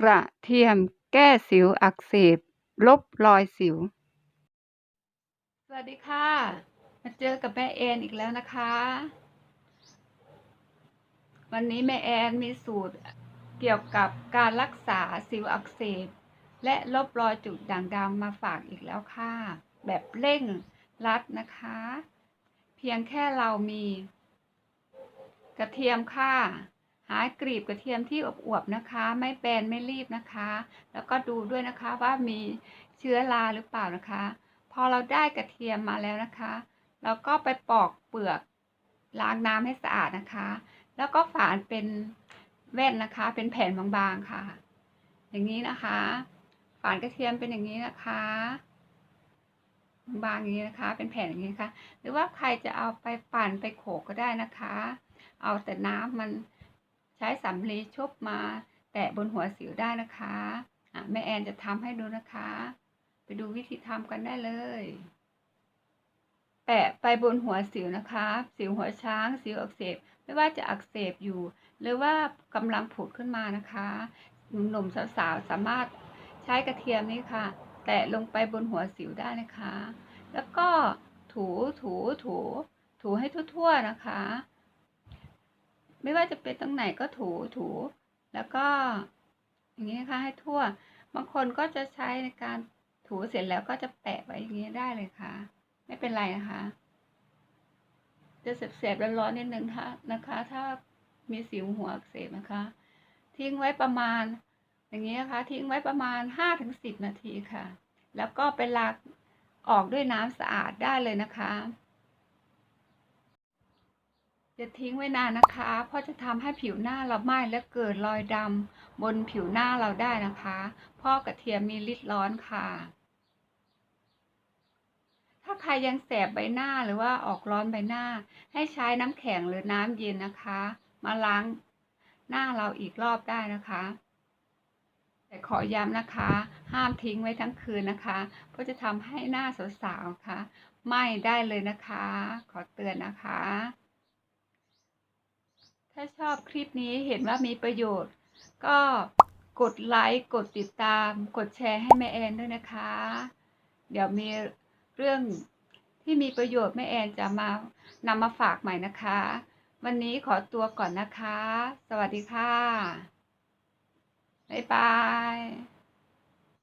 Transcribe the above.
กระเทียมแก้สิวอักเสบ ลบรอยสิว สวัสดีค่ะ มาเจอกับแม่แอนอีกแล้วนะคะ วันนี้แม่แอนมีสูตรเกี่ยวกับการรักษาสิวอักเสบ และลบรอยจุดด่างดำมาฝากอีกแล้วค่ะ แบบเร่งรัดนะคะ เพียงแค่เรามี กระเทียมค่ะ หากรีบกระเทียมที่อวบๆนะคะ ไม่แบนไม่รีบนะคะ แล้วก็ดูด้วยนะคะว่ามีเชื้อราหรือเปล่านะคะ พอเราได้กระเทียมมาแล้วนะคะ เราก็ไปปอกเปลือกล้างน้ำให้สะอาดนะคะ แล้วก็ฝานเป็นแว่นนะคะ เป็นแผ่นบางๆค่ะ อย่างนี้นะคะ ฝานกระเทียมเป็นอย่างนี้นะคะบางอย่างนี้นะคะ เป็นแผ่นอย่างนี้นะคะ หรือว่าใครจะเอาไปปั่นไปโขกก็ได้นะคะ เอาแต่น้ำมัน ใช้สำลีชุบมาแตะบนหัวสิวได้นะคะแม่แอนจะทำให้ดูนะคะ ไปดูวิธีทำกันได้เลย แปะไปบนหัวสิวนะคะ สิวหัวช้าง สิวอักเสบ ไม่ว่าจะอักเสบอยู่ หรือว่ากำลังผุดขึ้นมานะคะ หนุ่มสาวๆสามารถใช้กระเทียมนี้ค่ะ แตะลงไปบนหัวสิวได้นะคะ แล้วก็ถูถูถู ถูให้ทั่วๆนะคะ ไม่ว่าจะเป็นตรงไหนก็ถูถูแล้วก็ อย่างนี้นะคะให้ทั่ว บางคนก็จะใช้ในการถูเสร็จแล้วก็จะแปะไว้อย่างนี้ได้เลยค่ะ ไม่เป็นไรนะคะ จะเสียบๆร้อนๆนิดนึงถ้านะคะ ถ้ามีสิวหัวอักเสบนะคะ ทิ้งไว้ประมาณ อย่างนี้นะคะ ทิ้งไว้ประมาณห้าถึงสิบนาทีค่ะ แล้วก็ไปล้างออกด้วยน้ำสะอาดได้เลยนะคะ จะทิ้งไว้นานนะคะ เพราะจะทำให้ผิวหน้าเราไหม้และเกิดรอยดำบนผิวหน้าเราได้นะคะ เพราะกระเทียมมีฤทธิ์ร้อนค่ะ ถ้าใครยังแสบใบหน้าหรือว่าออกร้อนใบหน้า ให้ใช้น้ำแข็งหรือน้ำเย็นนะคะ มาล้างหน้าเราอีกรอบได้นะคะ แต่ขอย้ำนะคะ ห้ามทิ้งไว้ทั้งคืนนะคะ เพราะจะทำให้หน้าสาวๆค่ะไหม้ได้เลยนะคะ ขอเตือนนะคะ ถ้าชอบคลิปนี้เห็นว่ามีประโยชน์ ก็กดไลค์ กดติดตาม กดแชร์ให้แม่แอนด้วยนะคะ เดี๋ยวมีเรื่องที่มีประโยชน์แม่แอนจะมานำมาฝากใหม่นะคะ วันนี้ขอตัวก่อนนะคะ สวัสดีค่ะ บ๊ายบาย